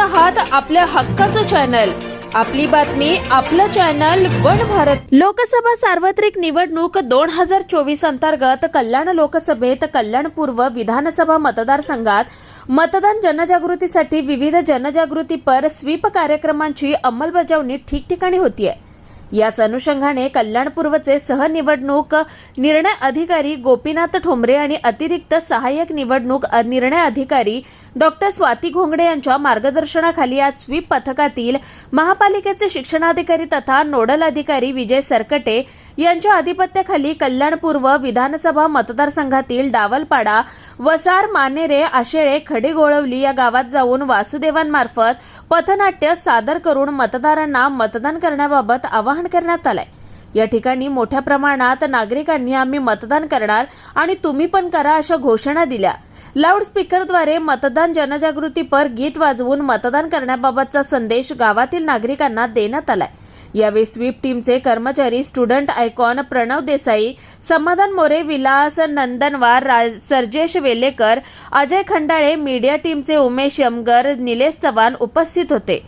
आहात आपल्या हक्काचं चॅनल आपली बातमी आपलं चॅनल वन भारत. लोकसभा सार्वत्रिक निवडणूक दोन हजार चोवीस अंतर्गत कल्याण लोकसभेत कल्याण पूर्व विधानसभा मतदारसंघात मतदान जनजागृतीसाठी विविध जनजागृतीपर स्वीप कार्यक्रमांची अंमलबजावणी ठिकठिकाणी होतीये. याच अनुषंगाने कल्याणपूर्वचे सहनिवडणूक निर्णय अधिकारी गोपीनाथ ठोंबरे आणि अतिरिक्त सहाय्यक निवडणूक निर्णय अधिकारी डॉक्टर स्वाती घोंगडे यांच्या मार्गदर्शनाखाली आज स्वीप पथकातील महापालिकेचे शिक्षणाधिकारी तथा नोडल अधिकारी विजय सरकटे यांच्या अधिपत्याखाली कल्याण पूर्व विधानसभा मतदारसंघातील डावलपाडा वसार मानेरे आशेळे खडेगोळवली या गावात जाऊन वासुदेवांमार्फत पथनाट्य सादर करून मतदारांना मतदान करण्याबाबत आवाहन करण्यात आलंय. या ठिकाणी मोठ्या प्रमाणात नागरिकांनी आम्ही मतदान करणार आणि तुम्ही पण करा अशा घोषणा दिल्या. लाऊडस्पीकरद्वारे मतदान जनजागृतीपर गीत वाजवून मतदान करण्याबाबतचा संदेश गावातील नागरिकांना देण्यात आलाय. यावेळी स्वीप टीमचे कर्मचारी student icon Pranav Desai Samadhan More Vilas Nandanwar Raj Sarjesh वेलेकर Ajay Khandale media टीमचे उमेश यमगर निलेश चव्हाण उपस्थित होते.